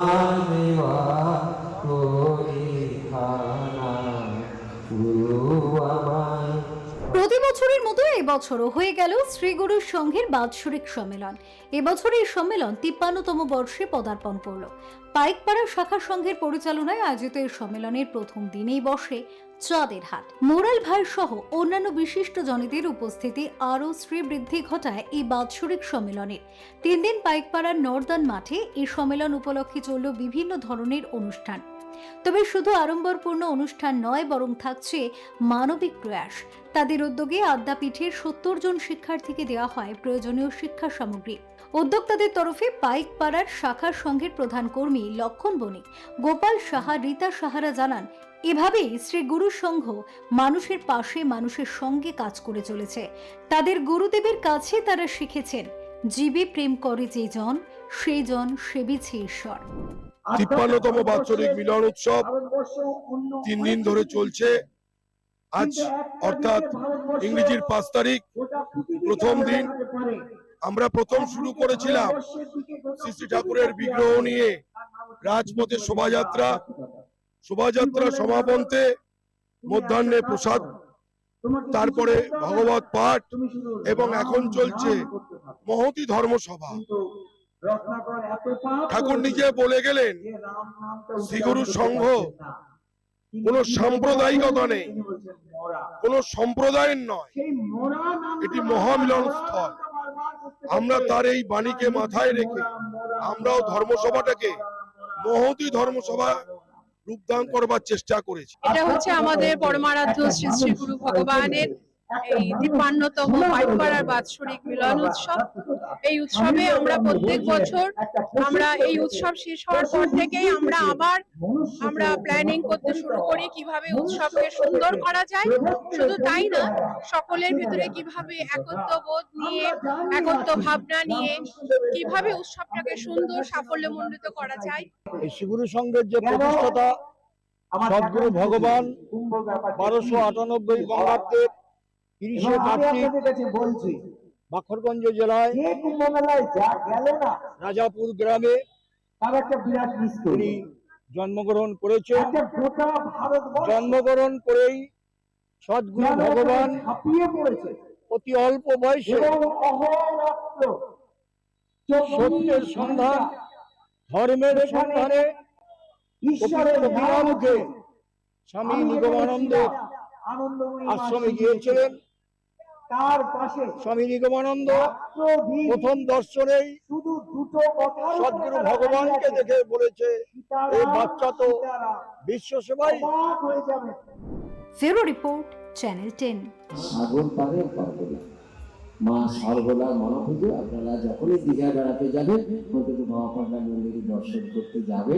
দেওয়া পরীক্ষানা গুরু আমায় প্রতি বছরের মতো এবছরও হয়ে গেল শ্রীগুরুর সংঘের বাৎসরিক সম্মেলন। এবছর এই সম্মেলন তিপ্পান্নতম বর্ষে পদার্পণ করল। পাইকপাড়া শাখা সংঘের পরিচালনায় আয়োজিত এই সম্মেলনের প্রথম দিনেই বসে চাঁদের হাট। মোরাল ভাই সহ অন্যান্য বিশিষ্ট জনেদের উপস্থিতি আরও শ্রীবৃদ্ধি ঘটায় এই বাৎসরিক সম্মেলনের। তিন দিন পাইকপাড়ার নর্দান মাঠে এই সম্মেলন উপলক্ষে চলল বিভিন্ন ধরনের অনুষ্ঠান। তবে শুধু আড়ম্বরপূর্ণ অনুষ্ঠান নয়, বরং থাকছে মানবিক প্রয়াস। তাদের উদ্যোগে আদ্যাপীঠের সত্তর জন শিক্ষার্থীকে দেওয়া হয় প্রয়োজনীয় শিক্ষা সামগ্রী। উদ্যোক্তাদের তরফে পাইক পাড়ার শাখা সংঘের প্রধান কর্মী লক্ষণ বণিক, গোপাল সাহা, রীতা সাহারা জানান, এভাবেই শ্রী গুরু সংঘ মানুষের পাশে মানুষের সঙ্গে কাজ করে চলেছে। তাদের গুরুদেবের কাছে তারা শিখেছেন, জীবে প্রেম করে যে জন সেই জন সেবিছে ঈশ্বর। তিপ্পান্নতম বাৎসরিক মিলন উৎসব তিন দিন ধরে চলছে। আজ অর্থাৎ ইংরেজির পাঁচ তারিখ প্রথম দিন আমরা প্রথম শুরু করেছিলাম শ্রী শ্রী ঠাকুরের বিগ্রহ নিয়ে রাজপথে শোভাযাত্রা শোভাযাত্রা সমাপন্তে মধ্যাহ্নে প্রসাদ তারপরে ভগবত পাঠ এবং এখন চলছে মহতি ধর্মসভা। ঠাকুর নিজে বলে গেলেন শ্রীগুরু সংঘ কোনো সাম্প্রদায়িকতা নেই। কোনো সম্প্রদায়ের নয়। এটি মহামিলন স্থল। আমরা তার এই বাণীকে মাথায় রেখে আমরাও ধর্মসভাটাকে মহতি ধর্মসভা রূপদান করবার চেষ্টা করেছি। এটা হচ্ছে আমাদের পরমারাধ্য শ্রী শ্রী গুরু ভগবানের এই তিপ্পান্নতম পাইকপাড়ার বাৎসরিক মিলন উৎসব। এই উৎসবে আমরা প্রত্যেক বছর আমরা এই উৎসব শেষ হওয়ার পর থেকেই আমরা আবার আমরা প্ল্যানিং করতে শুরু করি কীভাবে উৎসবকে সুন্দর করা যায়। শুধু তাই না সকলের ভিতরে কীভাবে একত্ব বোধ নিয়ে একত্ব ভাবনা নিয়ে কীভাবে উৎসবটাকে সুন্দর সাফল্যমণ্ডিত করা যায়। শিগুরু সংঘের যে প্রতিষ্ঠাতা সদ্গুরু ভগবান বারোশো আটানব্বই বঙ্গাব্দের তিরিশে কার্তিক বলছি বাখরগঞ্জ জেলায় যে কুম্ভ যা গেল না রাজাপুর গ্রামে তার একটা বিরাট জন্মগ্রহণ ভারত জন্মগ্রহণ করেই সদ্গুরু ভগবান ছাপিয়ে পড়েছে। অতি অল্প বয়সে সত্যের সন্ধান ধর্মের সন্ধানে ঈশ্বরের স্বামী নিগমানন্দ আশ্রমে গিয়েছিলেন। তার পাশে স্বামী নিগমানন্দ প্রথম দর্শনেই শুধু দুটো কথা সদ্গুরু ভগবানকে দেখে বলেছে এই বাচ্চা তো বিশ্ব সেবাই। হয়ে যাবে। ফেরো রিপোর্ট চ্যানেল টেন সাগর পারে পারবে মা সর্বদা মনোভূতি আপনারা যখনই দীঘা বেড়াতে যাবেন অন্তত মহাপান্ডা মন্দিরে দর্শন করতে যাবে